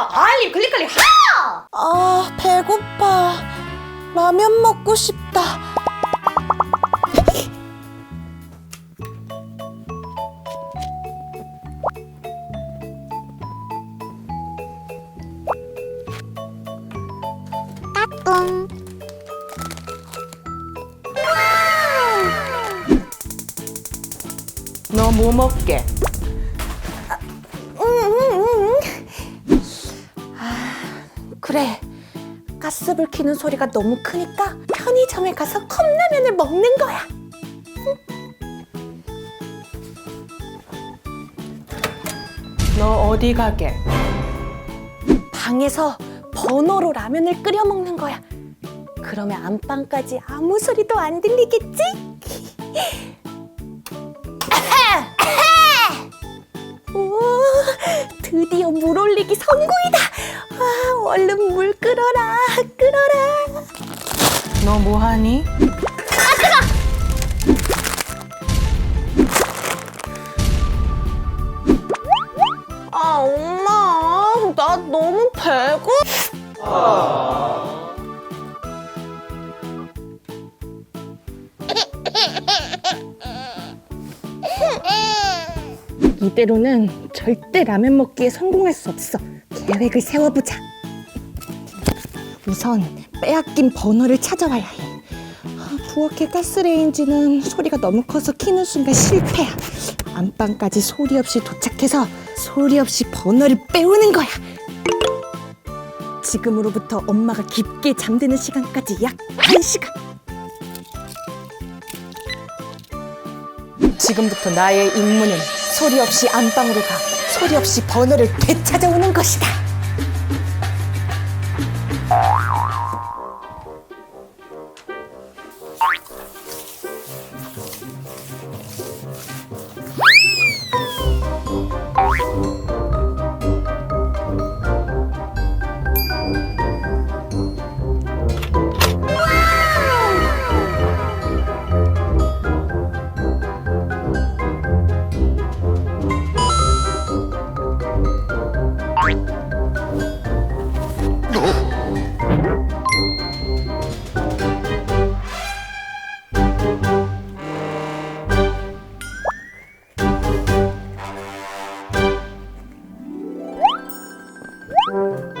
알림 클릭 클릭 하! 아, 배고파. 라면 먹고 싶다. 너뭐 먹게? 가스불 켜는 소리가 너무 크니까 편의점에 가서 컵라면을 먹는 거야. 너 어디 가게? 방에서 번호로 라면을 끓여 먹는 거야. 그러면 안방까지 아무 소리도 안 들리겠지? 드디어 물 올리기 성공이다. 아, 얼른 물 끓어라, 끓어라. 너 뭐 하니? 아, 엄마, 나 너무 배고. 이대로는 절대 라면 먹기에 성공할 수 없어. 계획을 세워보자. 우선 빼앗긴 버너를 찾아와야 해. 아, 부엌의 가스레인지는 소리가 너무 커서 키는 순간 실패야. 안방까지 소리 없이 도착해서 소리 없이 버너를 빼오는 거야. 지금으로부터 엄마가 깊게 잠드는 시간까지 약 한시간 지금부터 나의 임무는 소리 없이 안방으로 가 소리 없이 번호를 되찾아오는 것이다. 성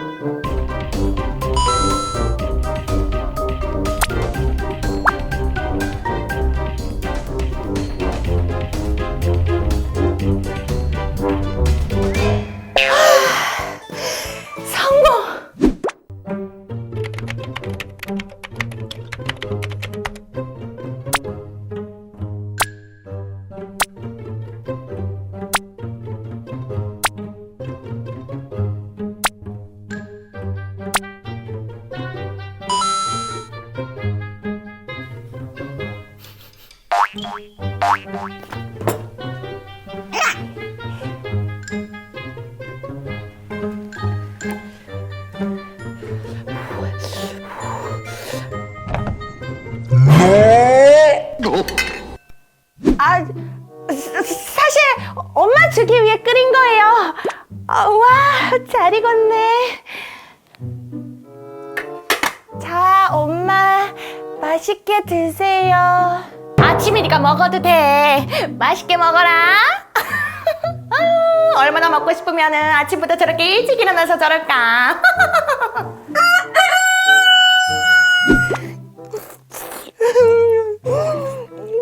먹어도 돼. 맛있게 먹어라. 얼마나 먹고 싶으면은 아침부터 저렇게 일찍 일어나서 저럴까.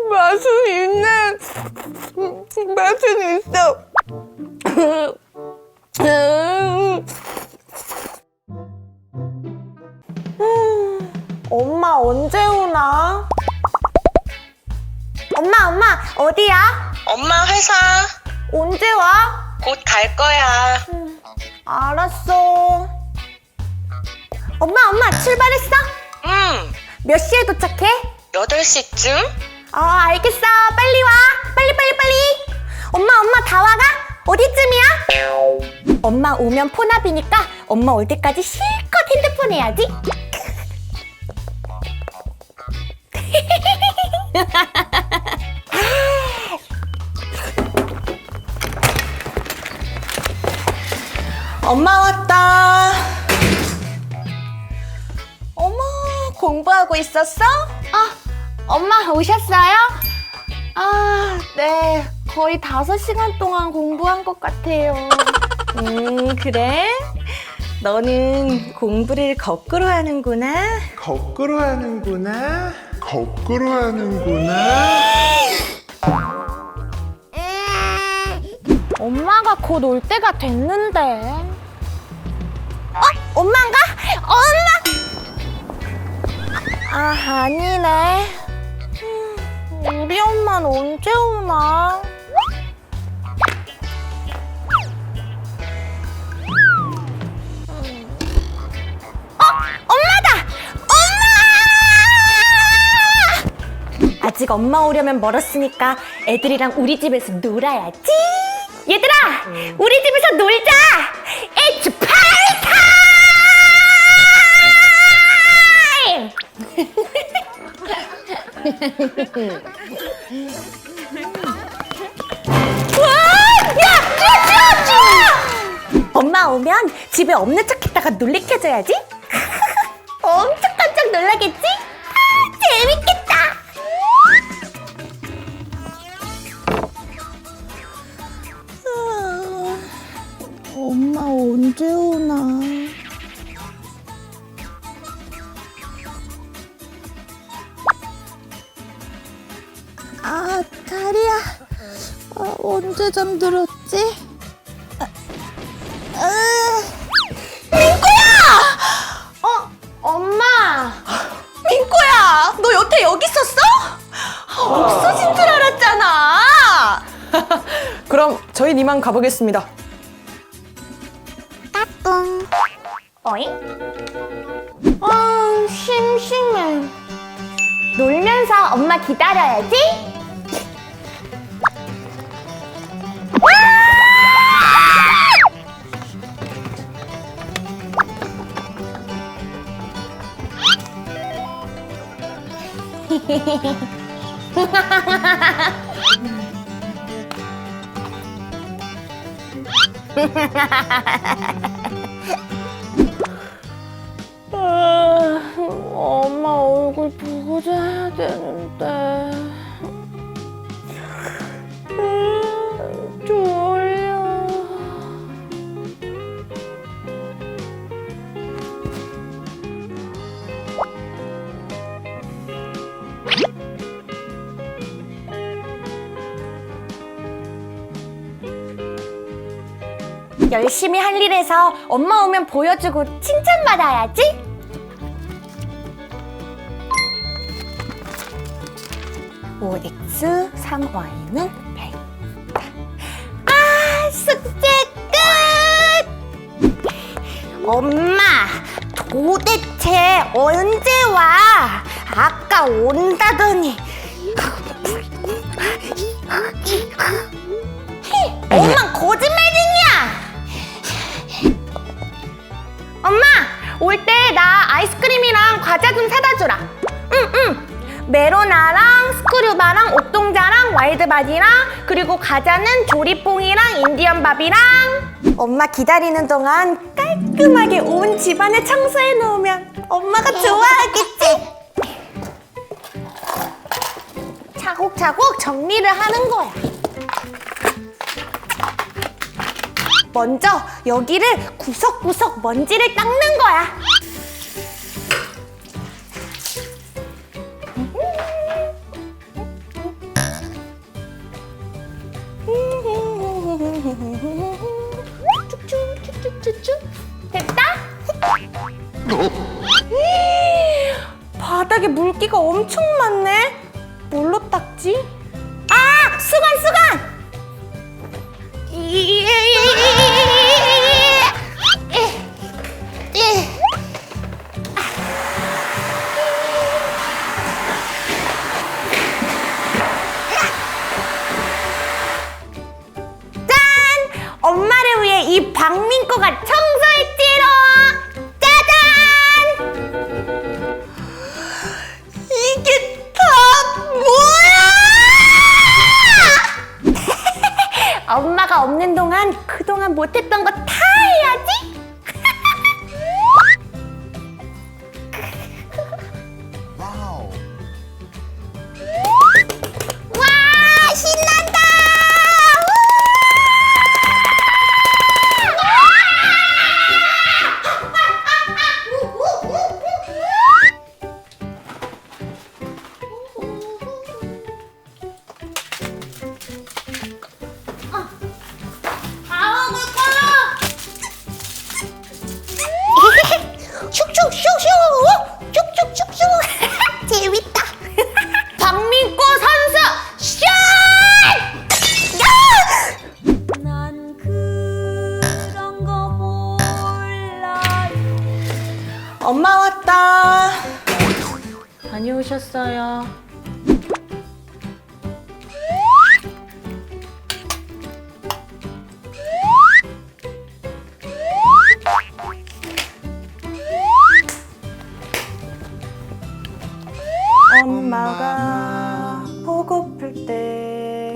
맛은 있네. 맛은 있어. 시쯤? 아 알겠어 빨리 와 빨리 빨리 빨리 엄마 엄마 다 와가 어디쯤이야? 엄마 오면 폰합이니까 엄마 올 때까지 실컷 핸드폰 해야지 엄마 왔다. 어머, 공부하고 있었어? 아, 엄마 오셨어요? 아, 네. 거의 다섯 시간 동안 공부한 것 같아요. 음, 그래? 너는 공부를 거꾸로 하는구나. 거꾸로 하는구나. 거꾸로 하는구나. 엄마가 곧 올 때가 됐는데. 어? 엄마인가? 엄마! 아, 아니네. 음, 우리 엄마는 언제 오나? 어? 엄마다! 엄마! 아직 엄마 오려면 멀었으니까 애들이랑 우리 집에서 놀아야지. 얘들아! 우리 집에서 놀자! It's party time! 엄마 오면 집에 없는 척했다가 놀래켜줘야지. 엄청 깜짝 놀라겠지? 아, 재밌겠다! 엄마 언제 오나? 언제 잠들었지? 아, 어? 엄마! 민꼬야, 너 여태 여기 있었어? 없어진 줄 알았잖아. 그럼 저희 이만 가보겠습니다. 어잉? 아, 심심해. 놀면서 엄마 기다려야지. 엄마 얼굴 보고 자야 되는데. 열심히 할 일에서 엄마 오면 보여주고 칭찬받아야지. 오 x 3y는 100. 아, 숙제 끝! 엄마, 도대체 언제 와? 아까 온다더니. 엄마 거짓말 올 때 나 아이스크림이랑 과자 좀 사다 주라. 응, 응. 메로나랑 스크류바랑 옥동자랑 와일드바디랑 그리고 과자는 조리뽕이랑 인디언 밥이랑 엄마 기다리는 동안 깔끔하게 온 집안을 청소해 놓으면 엄마가 좋아하겠지. 차곡차곡 정리를 하는 거야. 먼저 여기를 구석구석 먼지를 닦는 거야. 쭉쭉쭉쭉쭉 됐다? 바닥에 물기가 엄청 많네. 뭘로 닦지? 이 박민코가 청소했지롱 짜잔 이게 다 뭐야? 엄마가 없는 동안 그동안 못했던 거 다 해야지. 엄마가 보고플 때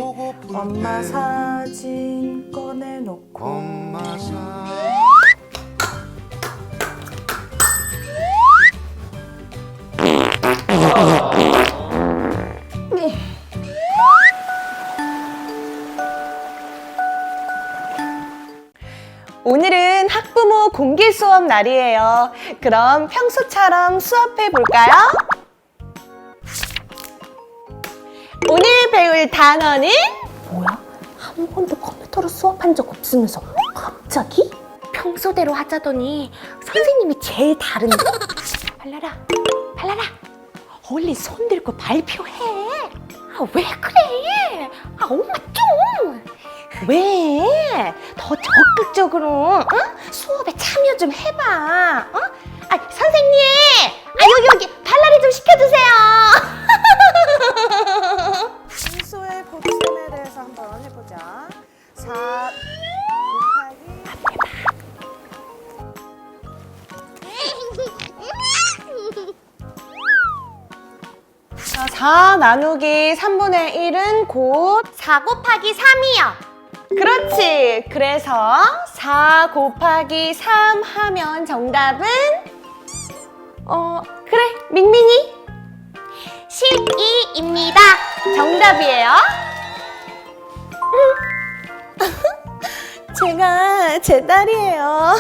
엄마 사진 꺼내놓고 오늘은 학부모 공개 수업 날이에요. 그럼 평소처럼 수업해 볼까요? 배울 단어는 뭐야? 한 번도 컴퓨터로 수업한 적 없으면서 갑자기? 평소대로 하자더니 선생님이 제일 다른데. 발라라, 발라라. 얼른 손 들고 발표해. 아, 왜 그래? 아, 엄마 좀. 왜? 더 적극적으로 응? 수업에 참여 좀 해봐. 어? 아, 선생님! 아, 여기, 여기, 발라리 좀 시켜주세요. 곱셈에 대해서 한번 해보자. 4 곱하기 자, 4 나누기 3분의 1은 곧 4 곱하기 3이요. 그렇지. 그래서 4 곱하기 3 하면 정답은 어, 그래. 밍밍이 12입니다. 정답이에요. 제가 제 딸이에요.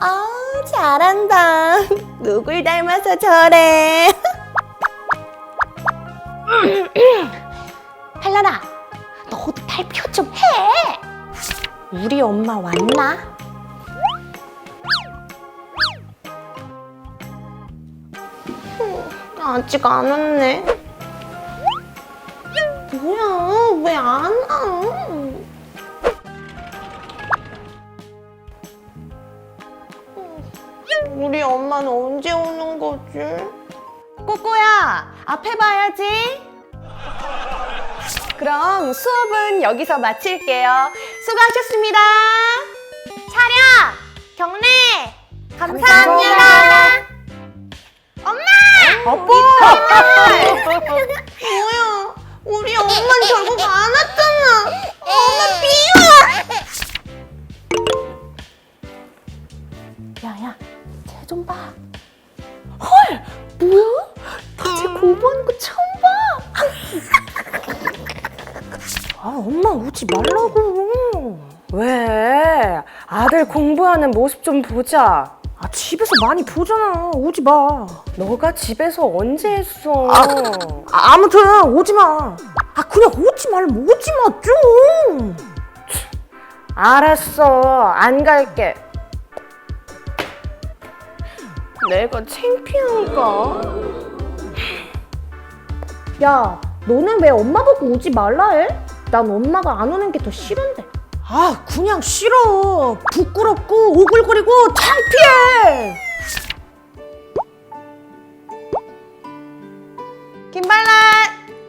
아, 잘한다. 누굴 닮아서 저래. 팔라라, 너도 발표 좀 해. 우리 엄마 왔나? 아직 안 왔네. 뭐야, 왜 안 와? 우리 엄마는 언제 오는 거지? 꼬꼬야, 앞에 봐야지. 그럼 수업은 여기서 마칠게요. 수고하셨습니다. 차렷, 경례, 감사합니다. 아빠! 뭐야? 우리 엄마는 결국 안 왔잖아. 엄마 미워. 야야, 쟤 좀 봐. 헐, 뭐야? 나쟤 공부하는 거 처음 봐. 아, 엄마 오지 말라고. 왜? 아들 공부하는 모습 좀 보자. 아, 집에서 많이 보잖아. 오지 마. 너가 집에서 언제 했어? 아, 무튼 오지 마. 아, 그냥 오지 말면 오지 마, 좀. 알았어. 안 갈게. 내가 창피한가? 야, 너는 왜 엄마 보고 오지 말라 해? 난 엄마가 안 오는 게 더 싫은데. 아, 그냥 싫어. 부끄럽고 오글거리고 창피해. 김발란,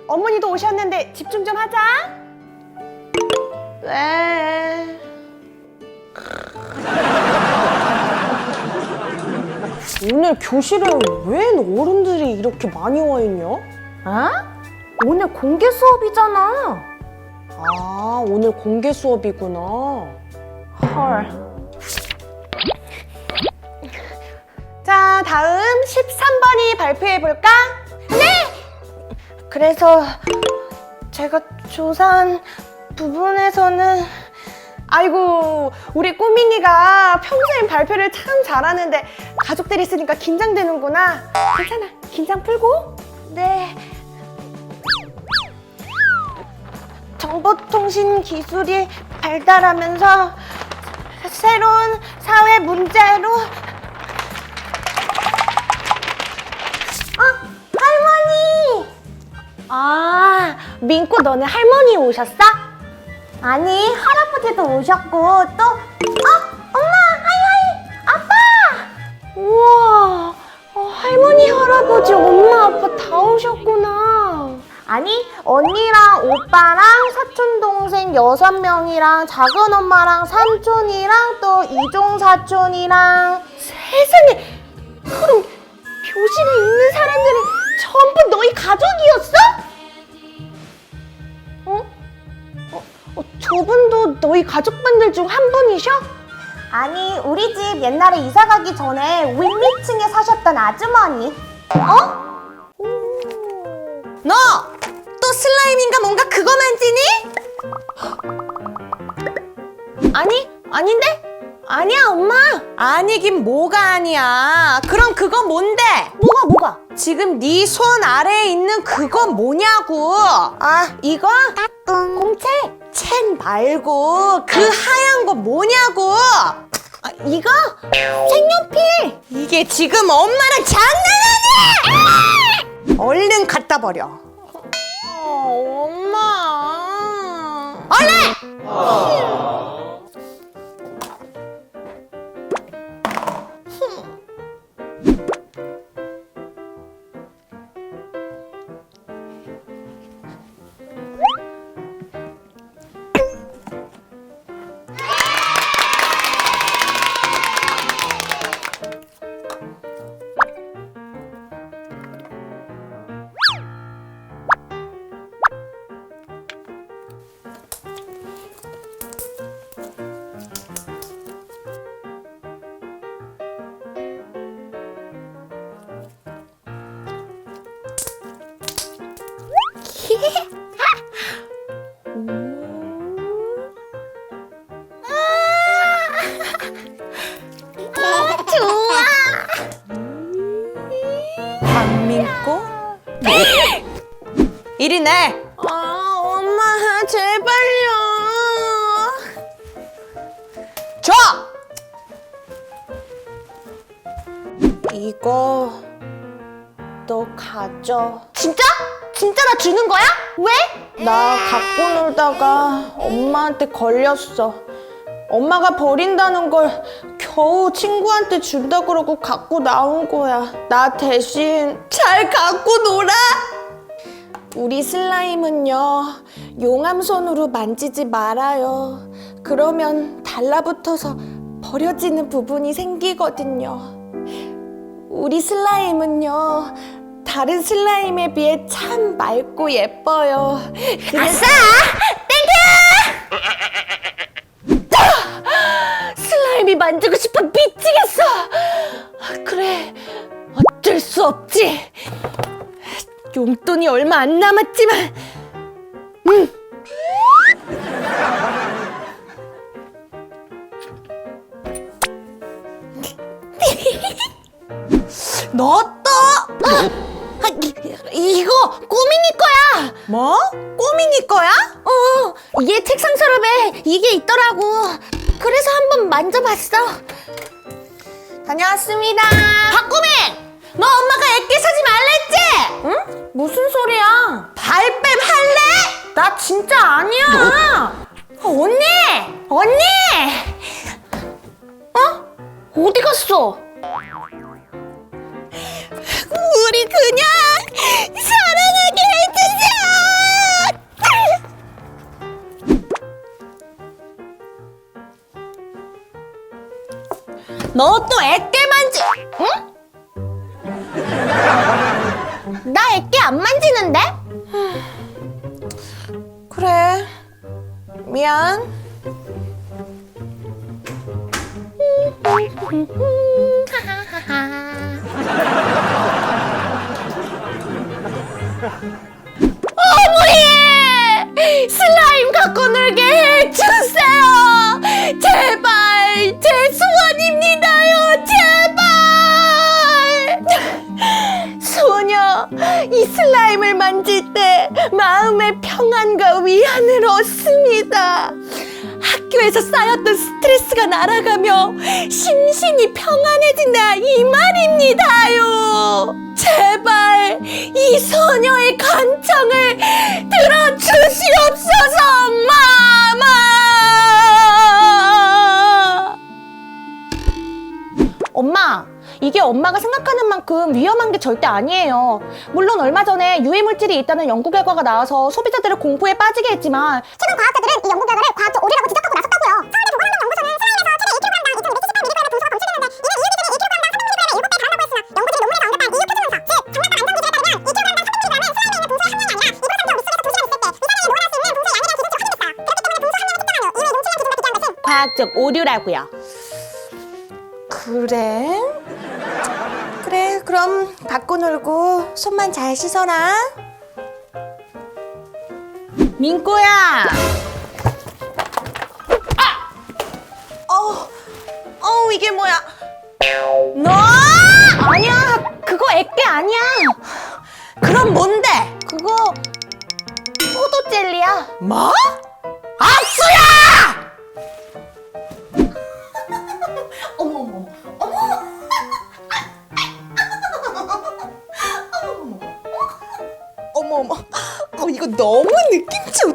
어머니도 오셨는데 집중 좀 하자. 네. 오늘 교실에 웬 어른들이 이렇게 많이 와 있냐? 아? 오늘 공개 수업이잖아. 아, 오늘 공개 수업이구나. 헐. 자, 다음 13번이 발표해 볼까? 네! 그래서 제가 조사한 부분에서는 아이고, 우리 꼬밍이가 평소엔 발표를 참 잘하는데 가족들이 있으니까 긴장되는구나. 괜찮아. 긴장 풀고. 네. 정보통신 기술이 발달하면서 새로운 사회 문제로 아 할머니 아 민코 너네 할머니 오셨어? 아니 할아버지도 오셨고 또 어? 엄마 하이하이 아빠 우와 할아버지, 엄마, 아빠 다 오셨구나. 아니 언니랑 오빠랑 사촌 동생 여섯 명이랑 작은 엄마랑 삼촌이랑 또 이종 사촌이랑 세상에 그럼 교실에 있는 사람들은 전부 너희 가족이었어? 어? 어, 어, 저분도 너희 가족분들 중 한 분이셔? 아니 우리 집 옛날에 이사 가기 전에 윗위층에 사셨던 아주머니 어? 너! 또 슬라임인가 뭔가 그거 만지니? 아니, 아닌데? 아니야, 엄마. 아니긴 뭐가 아니야. 그럼 그거 뭔데? 뭐가, 뭐가? 지금 네 손 아래에 있는 그거 뭐냐고. 아, 이거? 공채. 책 말고 그 하얀 거 뭐냐고. 아, 이거? 색연필. 이게 지금 엄마랑 장난하네! 얼른 갖다 버려. 어, 엄마. 얼른! 내. 아, 엄마, 제발요. 줘! 이거 너 가져. 진짜? 진짜 나 주는 거야? 왜? 나 갖고 놀다가 엄마한테 걸렸어. 엄마가 버린다는 걸 겨우 친구한테 준다 그러고 갖고 나온 거야. 나 대신 잘 갖고 놀아. 우리 슬라임은요, 용암손으로 만지지 말아요. 그러면 달라붙어서 버려지는 부분이 생기거든요. 우리 슬라임은요, 다른 슬라임에 비해 참 맑고 예뻐요. 아싸! 땡큐! 슬라임이 만지고 싶어 미치겠어! 그래, 어쩔 수 없지. 용돈이 얼마 안 남았지만, 음. 너 또! 아, 이, 이거 꼬밍이 거야! 뭐? 꼬밍이 거야? 어, 얘 책상 서랍에 이게 있더라고. 그래서 한번 만져봤어. 다녀왔습니다. 박꼬맹! 너 엄마가 애기 사지 말랬지? 응? 무슨 소리야? 발뺌 할래? 나 진짜 아니야. 어, 언니! 언니! 어? 어디 갔어? 우리 그냥 사랑하게 해주세요. 너 또 애깨 만지? 응? 나 애깨 안 만지는데? 그래. 미안. 어머니! 슬라임 갖고 놀게 해 이 슬라임을 만질 때 마음의 평안과 위안을 얻습니다. 학교에서 쌓였던 스트레스가 날아가며 심신이 평안해진다 이 말입니다요. 제발 이 소녀의 간청을 들어주시옵소서, 마마. 엄마, 이게 엄마가 생각하는 만큼 위험한 게 절대 아니에요. 물론 얼마 전에 유해 물질이 있다는 연구 결과가 나와서 소비자들을 공포에 빠지게 했지만 최근 과학자들은 이 연구 결과를 과학적 오류라고 지적하고 나섰다고요. 서울대 보건환경 연구소는 슬라임에서 최대 2kg당 2.278mg의 분소가 검출되는데 이는 이유기들이 2kg당 300mg의 7배 다르다고 했으나 연구진이 논문에서 언급한 이유 표준분석, 즉 장난감 안전기준에 따르면 2kg당 300mg은 슬라임에 있는 분소의 함량이 아니라 이불 상태로 물속에서 2시간 있을 때 위산량이 노출할 수 있는 분소의 양에 대한 기준치가 확인됐어요. 그렇기 때문에 분소 함량이 특정하며 이미 농출량 기준과 비교한 것은 과학적 오류라고요. 그래? 그럼 갖고 놀고 손만 잘 씻어라. 민꼬야! 어우, 이게 뭐야? 너! 아니야, 그거 애게 아니야. 그럼 뭔데? 그거 포도 젤리야. 뭐? 악수야! 너무 느낌 좋다